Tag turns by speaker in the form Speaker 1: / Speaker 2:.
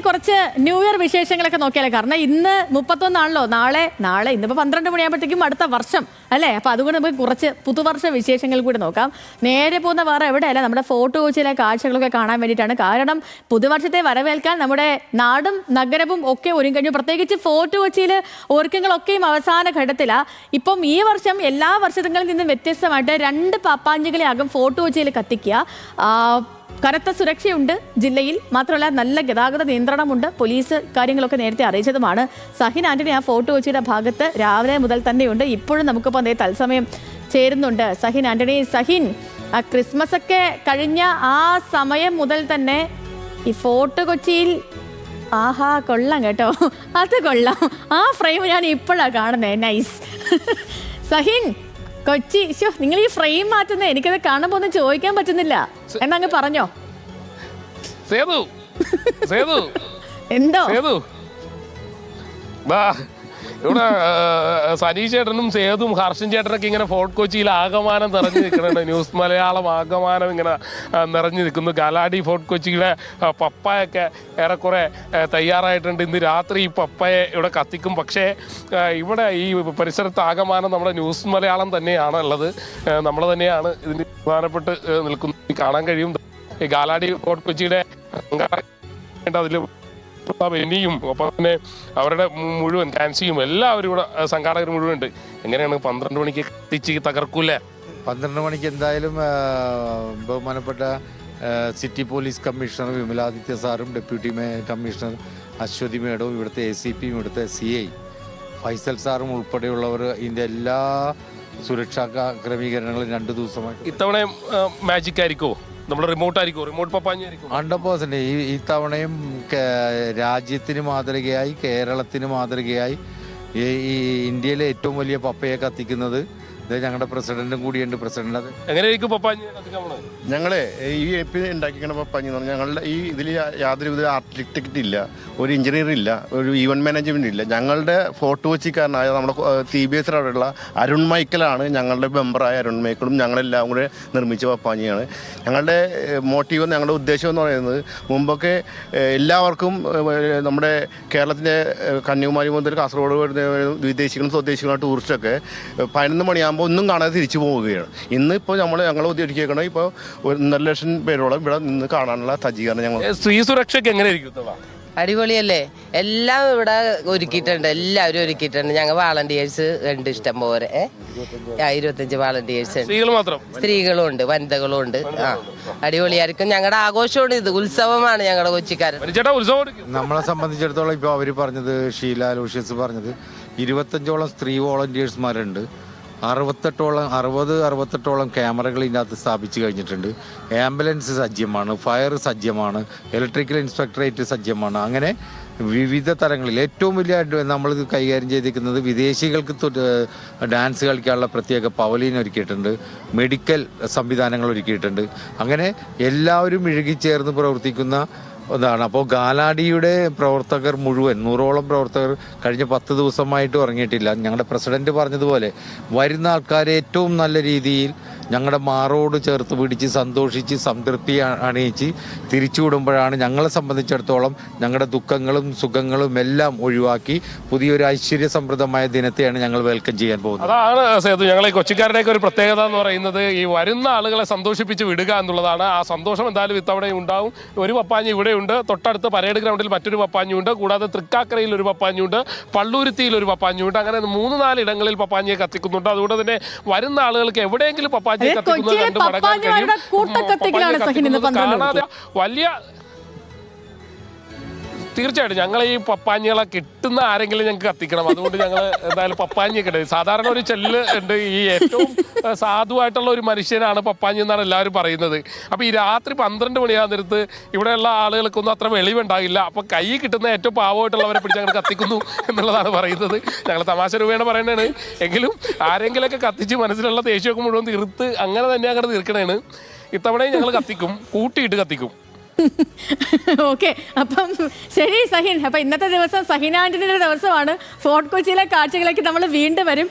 Speaker 1: കുറച്ച് new year വിശേഷങ്ങളൊക്കെ നോക്കിയാലേ. കാരണം ഇന്ന് മുപ്പത്തൊന്നാണല്ലോ. നാളെ നാളെ ഇന്നിപ്പോൾ പന്ത്രണ്ട് മണിയാകുമ്പോഴത്തേക്കും അടുത്ത വർഷം അല്ലേ? അപ്പോൾ അതുകൊണ്ട് നമുക്ക് കുറച്ച് പുതുവർഷ വിശേഷങ്ങൾ കൂടി നോക്കാം. നേരെ പോകുന്ന വേറെ എവിടെയല്ല നമ്മുടെ ഫോട്ടോ കൊച്ചിയിലെ കാഴ്ചകളൊക്കെ കാണാൻ വേണ്ടിയിട്ടാണ്. കാരണം പുതുവർഷത്തെ വരവേൽക്കാൻ നമ്മുടെ നാടും നഗരവും ഒക്കെ ഒരുങ്ങി പ്രത്യേകിച്ച് ഫോട്ടോ കൊച്ചിയിൽ ഒരുക്കങ്ങളൊക്കെയും അവസാന ഘട്ടത്തിലാണ് ഇപ്പം ഈ വർഷം എല്ലാ വർഷങ്ങളിൽ നിന്നും വ്യത്യസ്തമായിട്ട് രണ്ട് പാപ്പാഞ്ചികളെയാകും ഫോട്ടോ കൊച്ചിയിൽ കത്തിക്കുക. കനത്ത സുരക്ഷയുണ്ട് ജില്ലയിൽ. മാത്രമല്ല നല്ല ഗതാഗത നിയന്ത്രണമുണ്ട്. പോലീസ് കാര്യങ്ങളൊക്കെ നേരത്തെ അറിയിച്ചതുമാണ്. സഹിൻ ആന്റണി ആ ഫോട്ടോ കൊച്ചിയുടെ ഭാഗത്ത് രാവിലെ മുതൽ തന്നെയുണ്ട്. ഇപ്പോഴും നമുക്കിപ്പോൾ അതേ തത്സമയം ചേരുന്നുണ്ട് സഹിൻ ആന്റണി. സഹിൻ ആ ക്രിസ്മസ് ഒക്കെ കഴിഞ്ഞ ആ സമയം മുതൽ തന്നെ ഈ ഫോർട്ട് കൊച്ചിയിൽ ആഹാ കൊള്ളാം കേട്ടോ. അത് കൊള്ളാം. ആ ഫ്രെയിം ഞാൻ ഇപ്പോഴാണ് കാണുന്നത് നൈസ്. സഹിൻ കൊച്ചി ശോ നിങ്ങൾ ഈ ഫ്രെയിം മാറ്റുന്നത് എനിക്കത് കാണുമ്പോൾ ഒന്നും ചോദിക്കാൻ പറ്റുന്നില്ല. എന്നാ അങ്ങ് പറഞ്ഞോ.
Speaker 2: സേതു സേതു.
Speaker 1: എന്തോ?
Speaker 2: സേതു. ഇവിടെ സനി ചേട്ടനും സേതും ഹർഷൻ ചേട്ടനൊക്കെ ഇങ്ങനെ ഫോർട്ട് കൊച്ചിയിൽ ആകമാനം നിറഞ്ഞു നിൽക്കുന്നുണ്ട്. ന്യൂസ് മലയാളം ആകമാനം ഇങ്ങനെ നിറഞ്ഞു നിൽക്കുന്നു. ഗലാഡി ഫോർട്ട് കൊച്ചിയിലെ ആ, പപ്പായൊക്കെ ഏറെക്കുറെ തയ്യാറായിട്ടുണ്ട്. ഇന്ന് രാത്രി ഈ പപ്പയെ ഇവിടെ കത്തിക്കും. പക്ഷേ ഇവിടെ ഈ പരിസരത്ത് ആകമാനം നമ്മുടെ ന്യൂസ് മലയാളം തന്നെയാണ് ഉള്ളത് നമ്മൾ തന്നെയാണ് ഇതിന് പ്രധാനപ്പെട്ട് നിൽക്കുന്നത്. കാണാൻ കഴിയും. ഈ ഗാലാഡി ഫോർട്ട് കൊച്ചിയുടെ അതിൽ ബെനിയും ഒപ്പം തന്നെ അവരുടെ മുഴുവൻ ഫാൻസിയും എല്ലാവരും ഇവിടെ സംഘാടകർ മുഴുവൻ ഉണ്ട്. എങ്ങനെയാണ് പന്ത്രണ്ട് മണിക്ക് എത്തിച്ച് തകർക്കൂല
Speaker 3: പന്ത്രണ്ട് മണിക്ക് എന്തായാലും ബഹുമാനപ്പെട്ട സിറ്റി പോലീസ് കമ്മീഷണർ വിമലാദിത്യ സാറും ഡെപ്യൂട്ടി മേ കമ്മീഷണർ അശ്വതി മേഡവും ഇവിടുത്തെ എ സി പിയും ഇവിടുത്തെ സി ഐ ഫൈസൽ സാറും ഉൾപ്പെടെയുള്ളവർ ഇതിന്റെ എല്ലാ സുരക്ഷാ ക്രമീകരണങ്ങളും രണ്ട് ദിവസമായി
Speaker 2: ഇത്തവണ മാജിക് ആയിരിക്കുമോ നമ്മൾ റിമോട്ട് ആയിരിക്കും റിമോട്ട് പപ്പാഞ്ഞായിരിക്കും
Speaker 3: ഹൺഡ്രഡ് പേഴ്സന്റ് ഈ ഈ തവണയും രാജ്യത്തിന് മാതൃകയായി കേരളത്തിന് മാതൃകയായി ഈ ഇന്ത്യയിലെ ഏറ്റവും വലിയ പപ്പയെ കത്തിക്കുന്നത് ഇത് ഞങ്ങളുടെ പ്രസിഡന്റും കൂടിയുണ്ട്. പ്രസിഡന്റ് അത്.
Speaker 2: പപ്പാഞ്ഞ്? പോണത്
Speaker 4: ഞങ്ങളെ ഈ എപ്പി ഉണ്ടാക്കിക്കണ പപ്പാഞ്ഞി എന്ന് പറഞ്ഞാൽ ഞങ്ങളുടെ ഈ ഇതിൽ യാതൊരുവിധ ആർക്കിടെക്റ്റ് ഇല്ല. ഒരു എഞ്ചിനീയർ ഇല്ല. ഒരു ഇവന്റ് മാനേജ്മെന്റ് ഇല്ല. ഞങ്ങളുടെ ഫോർട്ട് കൊച്ചിക്കാരനായ നമ്മുടെ ടി ബി എസ് അവിടെയുള്ള അരുൺ മൈക്കലാണ് ഞങ്ങളുടെ മെമ്പറായ അരുൺ മൈക്കിളും ഞങ്ങളെല്ലാം കൂടെ നിർമ്മിച്ച പപ്പാഞ്ഞിയാണ്. ഞങ്ങളുടെ മോട്ടീവ് ഞങ്ങളുടെ ഉദ്ദേശം എന്ന് പറയുന്നത് മുമ്പൊക്കെ എല്ലാവർക്കും നമ്മുടെ കേരളത്തിന്റെ കന്യാകുമാരി മുതൽ കാസർഗോഡ് വരുന്ന വിദേശികളും സ്വദേശികളും ടൂറിസ്റ്റൊക്കെ പതിനൊന്ന് മണിയാകുമ്പോൾ ഒന്നും കാണാതെ തിരിച്ചു പോവുകയാണ്. ഇന്ന് ഇപ്പോൾ നമ്മൾ ഞങ്ങൾ ഉദ്ദേശിക്കണം ഇപ്പോൾ ഒരു ഒന്നര ലക്ഷം പേരോളം ഇവിടെ നിന്ന് കാണാനുള്ള സജ്ജീകരണം ഞങ്ങൾ
Speaker 2: സ്ത്രീ സുരക്ഷയ്ക്ക് എങ്ങനെ
Speaker 5: അടിപൊളിയല്ലേ? എല്ലാം ഇവിടെ ഒരുക്കിയിട്ടുണ്ട്. എല്ലാവരും ഒരുക്കിയിട്ടുണ്ട്. ഞങ്ങൾ വാളണ്ടിയേഴ്സ് ഉണ്ട് ഇഷ്ടം പോലെ. ഇരുപത്തഞ്ച് വാളണ്ടിയേഴ്സ് ഉണ്ട്.
Speaker 2: മാത്രം?
Speaker 5: സ്ത്രീകളും ഉണ്ട് വനിതകളും ഉണ്ട്. ആ അടിപൊളിയായിരിക്കും. ഞങ്ങളുടെ ആഘോഷമാണ് ഇത്. ഉത്സവമാണ് ഞങ്ങളുടെ കൊച്ചിക്കാരൻ.
Speaker 2: ചേട്ടാ ഉത്സവം എടുക്കും.
Speaker 3: നമ്മളെ സംബന്ധിച്ചിടത്തോളം ഇപ്പോൾ അവർ പറഞ്ഞത് ഷീല ലൂഷ്യസ് പറഞ്ഞത് ഇരുപത്തഞ്ചോളം സ്ത്രീ വോളണ്ടിയേഴ്സ്മാരുണ്ട് അറുപത്തെട്ടോളം അറുപത് അറുപത്തെട്ടോളം ക്യാമറകൾ ഇതിനകത്ത് സ്ഥാപിച്ചു കഴിഞ്ഞിട്ടുണ്ട്. ആംബുലൻസ് സജ്ജമാണ് ഫയർ സജ്ജമാണ് ഇലക്ട്രിക്കൽ ഇൻസ്പെക്ടറേറ്റ് സജ്ജമാണ്. അങ്ങനെ വിവിധ തരങ്ങളിൽ ഏറ്റവും വലിയ നമ്മൾ നമ്മളിത് കൈകാര്യം ചെയ്തിരിക്കുന്നത് വിദേശികൾക്ക് ഡാൻസ് കളിക്കാനുള്ള പ്രത്യേക പവലീൻ ഒരുക്കിയിട്ടുണ്ട് മെഡിക്കൽ സംവിധാനങ്ങൾ ഒരുക്കിയിട്ടുണ്ട്. അങ്ങനെ എല്ലാവരും ഇഴുകിച്ചേർന്ന് പ്രവർത്തിക്കുന്ന ഒന്നാണ് അപ്പോൾ ഗാലാഡിയുടെ പ്രവർത്തകർ മുഴുവൻ നൂറോളം പ്രവർത്തകർ കഴിഞ്ഞ പത്ത് ദിവസമായിട്ട് ഉറങ്ങിയിട്ടില്ല ഞങ്ങളുടെ പ്രസിഡന്റ് പറഞ്ഞതുപോലെ വരുന്ന ആൾക്കാരെ ഏറ്റവും നല്ല രീതിയിൽ ഞങ്ങളുടെ മാറോട് ചേർത്ത് പിടിച്ച് സന്തോഷിച്ച് സംതൃപ്തി അണിയിച്ച് തിരിച്ചു തിരിച്ചുവിടുമ്പോഴാണ് ഞങ്ങളെ സംബന്ധിച്ചിടത്തോളം ഞങ്ങളുടെ ദുഃഖങ്ങളും സുഖങ്ങളും എല്ലാം ഒഴിവാക്കി പുതിയൊരു ഐശ്വര്യ സമൃദ്ധമായ ദിനത്തെയാണ് ഞങ്ങൾ വെൽക്കം ചെയ്യാൻ പോകുന്നത്.
Speaker 2: അതാണ് സേതു ഞങ്ങളെ കൊച്ചിക്കാരുടെയൊക്കെ ഒരു പ്രത്യേകത എന്ന് പറയുന്നത് ഈ വരുന്ന ആളുകളെ സന്തോഷിപ്പിച്ച് വിടുക എന്നുള്ളതാണ്. ആ സന്തോഷം എന്തായാലും ഇത്തവണയും ഉണ്ടാവും. ഒരു പപ്പാഞ്ഞി ഇവിടെയുണ്ട്. തൊട്ടടുത്ത് പരേഡ് ഗ്രൗണ്ടിൽ മറ്റൊരു പപ്പാഞ്ഞുണ്ട് കൂടാതെ തൃക്കാക്കരയിൽ ഒരു പപ്പാഞ്ഞുണ്ട് പള്ളൂരുത്തിയിൽ ഒരു പപ്പാഞ്ഞുണ്ട് അങ്ങനെ മൂന്ന് നാല് ഇടങ്ങളിൽ പപ്പാഞ്ഞിയെ കത്തിക്കുന്നുണ്ട്. അതുകൊണ്ട് തന്നെ വരുന്ന ആളുകൾക്ക് എവിടെയെങ്കിലും പപ്പാഞ്ഞിയെ
Speaker 1: അതെ,
Speaker 2: കത്തിക്കുന്നത് കണ്ട് മടങ്ങാൻ കഴിയും.
Speaker 1: പപ്പാഞ്ഞിമാരുടെ
Speaker 2: തീർച്ചയായിട്ടും ഞങ്ങൾ ഈ പപ്പാഞ്ഞികളെ കിട്ടുന്ന ആരെങ്കിലും ഞങ്ങൾക്ക് കത്തിക്കണം. അതുകൊണ്ട് ഞങ്ങൾ എന്തായാലും പപ്പാഞ്ഞി കിട്ടും സാധാരണ ഒരു ചെല്ല് ഉണ്ട് ഈ ഏറ്റവും സാധുവായിട്ടുള്ള ഒരു മനുഷ്യനാണ് പപ്പാഞ്ഞി എന്നാണ് എല്ലാവരും പറയുന്നത്. അപ്പോൾ ഈ രാത്രി പന്ത്രണ്ട് മണിയാകുന്ന നേരത്ത് ഇവിടെയുള്ള ആളുകൾക്കൊന്നും അത്ര വെളിവുണ്ടാകില്ല അപ്പോൾ കൈ കിട്ടുന്ന ഏറ്റവും പാവമായിട്ടുള്ളവരെ പിടിച്ച് ഞങ്ങൾ കത്തിക്കുന്നു എന്നുള്ളതാണ് പറയുന്നത്. ഞങ്ങൾ തമാശ രൂപേണ പറയുന്നതാണ് എങ്കിലും ആരെങ്കിലുമൊക്കെ കത്തിച്ച് മനസ്സിലുള്ള ദേഷ്യമൊക്കെ മുഴുവൻ തീർത്ത് അങ്ങനെ തന്നെ അങ്ങോട്ട് തീർക്കണേണ്. ഇത്തവണയും ഞങ്ങൾ കത്തിക്കും. കൂട്ടിയിട്ട് കത്തിക്കും.
Speaker 1: ഓക്കെ അപ്പം ശരി സഹിൻ. അപ്പം ഇന്നത്തെ ദിവസം സഹിനാന്റെ ദിവസമാണ്. ഫോർട്ട് കൊച്ചിയിലെ കാഴ്ചകളിലേക്ക് നമ്മൾ വീണ്ടും വരും.